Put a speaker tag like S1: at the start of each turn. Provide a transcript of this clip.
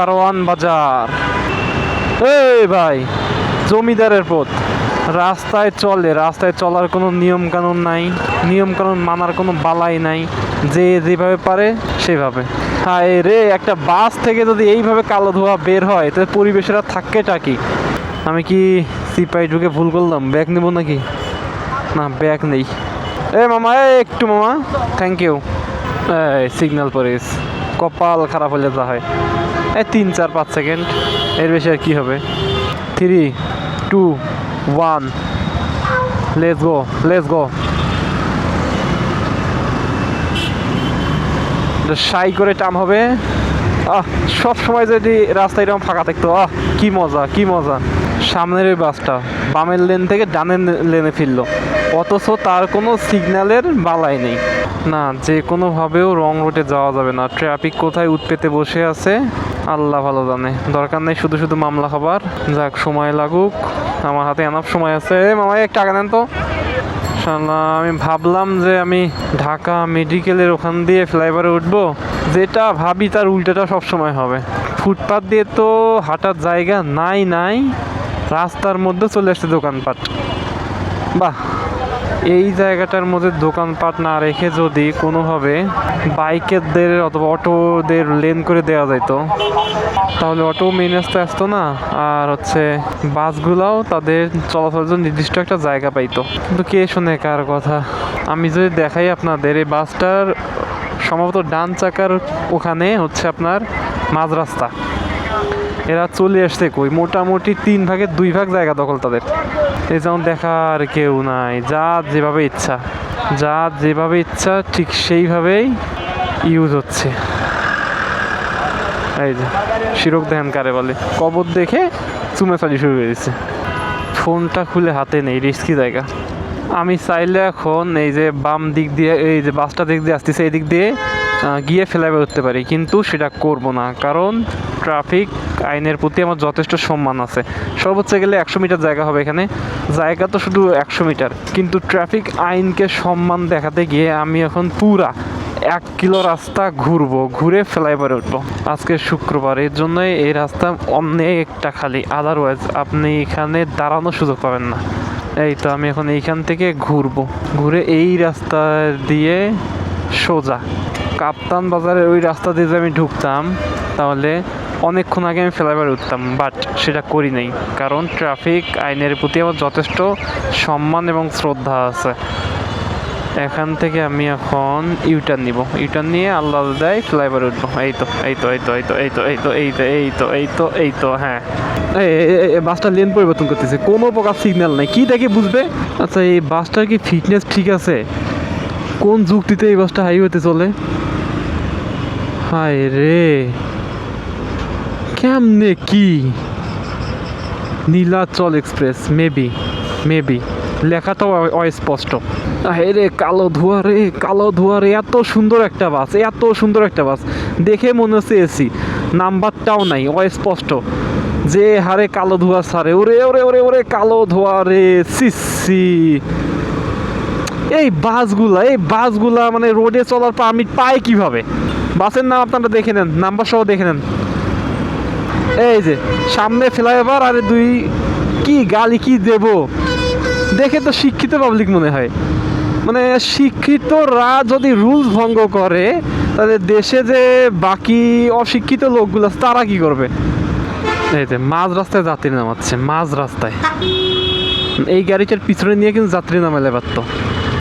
S1: কারওয়ান বাজার। এই ভাই, জমিদারের পথ। রাস্তায় চলে, রাস্তায় চলার কোনো নিয়ম কানুন নাই নিয়ম কানুন মানার কোনো বালাই নাই। যে যেভাবে পারে, সেভাবে। হায় রে, একটা বাস থেকে যদি এইভাবে কালো ধোয়া বের হয়, তাহলে পরিবেশের আর থাকেটা কি? আমি কি সিপাই ঢুকে ভুল করলাম? ব্যাগ নেব নাকি? না, ব্যাগ নেই। এ মামা, এ একটু মামা। থ্যাংক ইউ সিগন্যাল পরিস কপাল খারাপ হলে যা হয়। এই তিন, চার, পাঁচ সেকেন্ড। এর বেশি আর কি হবে? Three two one let's go let's go সাই করে টাম হবে। আহ, সব সময় যদি রাস্তা এরকম ফাঁকা থাকতো, আহ, কি মজা কি মজা। সামনের ওই বাসটা বামের লেন থেকে ডানের লেনে ফিরলো। অথচ তার কোনো সিগন্যালের বালাই নেই। না, যে কোনোভাবেও রং রুটে যাওয়া যাবে না। ট্রাফিক কোথায় উৎপেতে বসে আছে, আল্লাহ ভালো জানে। দরকার নেই শুধু শুধু মামলা খাবার যাক, সময় লাগুক। আমার হাতে এনাফ সময় আছে। মামাই এক টাকা দেন তো। আমি ভাবলাম যে আমি ঢাকা মেডিকেলের ওখান দিয়ে ফ্লাইওভারে উঠবো। যেটা ভাবি তার উল্টোটা সবসময় হবে। ফুটপাত দিয়ে তো হাঁটার জায়গা নাই নাই। রাস্তার মধ্যে চলে আসছে দোকানপাট। বাহ! এই জায়গাটার মধ্যে দোকানপাট না রেখে যদি কোনোভাবে বাইকেরদের অথবা অটোদের লেন করে দেওয়া যাইতো, তাহলে অটো মেন রাস্তায় আসতো না, আর হচ্ছে বাসগুলাও তাদের চলাচলের জন্য নির্দিষ্ট একটা জায়গা পাইতো। কিন্তু কে শোনে কার কথা? আমি যদি দেখাই আপনাদের, এই বাসটার সম্ভবত ডান চাকার ওখানে হচ্ছে আপনার মাঝ রাস্তা। এরা চলে আসছে কই? মোটামুটি তিন ভাগের দুই ভাগ জায়গা দখল তাদের। এই যেমন দেখার কেউ নাই। যা যেভাবে ইচ্ছা। যা যেভাবে ইচ্ছা, ঠিক সেইভাবেই ইউজ হচ্ছে। এই যে, শিরক ধ্যান কারে বলে। কবর দেখে চুমে চালি শুরু হয়ে দিচ্ছে। ফোনটা খুলে হাতে নেই রিস্কি জায়গা। আমি চাইলে এখন এই যে বাম দিক দিয়ে, এই যে বাসটা দিক দিয়ে আসতেছে এই দিক দিয়ে গিয়ে ফেলাইবে উঠতে পারি। কিন্তু সেটা করব না। কারণ ট্রাফিক আইনের প্রতি আমার যথেষ্ট সম্মান আছে। সর্বোচ্চ গেলে একশো মিটার জায়গা হবে এখানে। জায়গা তো শুধু একশো মিটার। কিন্তু ট্রাফিক আইনকে সম্মান দেখাতে গিয়ে আমি এখন পুরা এক কিলো রাস্তা ঘুরবো, ঘুরে ফ্লাইওভারে উঠবো। আজকে শুক্রবার, এর জন্যই এই রাস্তা অনেকটা খালি। আদারওয়াইজ আপনি এখানে দাঁড়ানোর সুযোগ পাবেন না। এই তো আমি এখন এইখান থেকে ঘুরবো। ঘুরে এই রাস্তা দিয়ে সোজা। কাপ্তান বাজারের ওই রাস্তা দিয়ে যদি আমি ঢুকতাম তাহলে অনেকক্ষণ আগে আমি ফ্লাইওভারে উঠতাম বাট সেটা করি নাই কারণ ট্রাফিক আইনের প্রতি আমার যথেষ্ট সম্মান এবং শ্রদ্ধা আছে এখান থেকে আমি এখন ইউটার্ন নিব ইউটার্ন নিয়ে আল্লাহ দেয় ফ্লাইওভার উঠবো এই তো এই তো এই তো এই তো এই তো এই তো এই তো এই তো এই তো এই তো হ্যাঁ বাসটা লেন পরিবর্তন করতেছে কোনো প্রকার সিগন্যাল নাই কি দেখে বুঝবে আচ্ছা এই বাসটার কি ফিটনেস ঠিক আছে কোন যুক্তিতে এই বাসটা হাইওয়েতে চলে হায় রে কেমনে কি? নীলাচল এক্সপ্রেস মেবি মেবি লেখাটাও অ- অস্পষ্ট। হে রে কালো ধোয়া রে, কালো ধোয়া রে, এত সুন্দর একটা বাস, এত সুন্দর একটা বাস। দেখে মনে হচ্ছে এসি, নাম্বারটাও নাই, অস্পষ্ট। যে হারে কালো ধোয়া সারে, ওরে ওরে ওরে ওরে, কালো ধোয়া রে সিসি এই বাসগুলা এই বাসগুলা মানে রোডে চলার পারমিট পায় কীভাবে? বাসের নাম আপনারা দেখে নেন নাম্বার সহ দেখে নেন। এই যে সামনে ফ্লাইওভার আর দুই কি গালি কি দেব? দেখে তো শিক্ষিত পাবলিক মনে হয়। মানে শিক্ষিতরা যদি রুলস ভঙ্গ করে তাহলে দেশে যে বাকি অশিক্ষিত লোকগুলো আছে, তারা কি করবে? এই যে মাঝ রাস্তায় যাত্রী নামাচ্ছে মাঝ রাস্তায়। এই গাড়িটার পিছনে নিয়ে কিন্তু যাত্রী নামাইলে পারতো।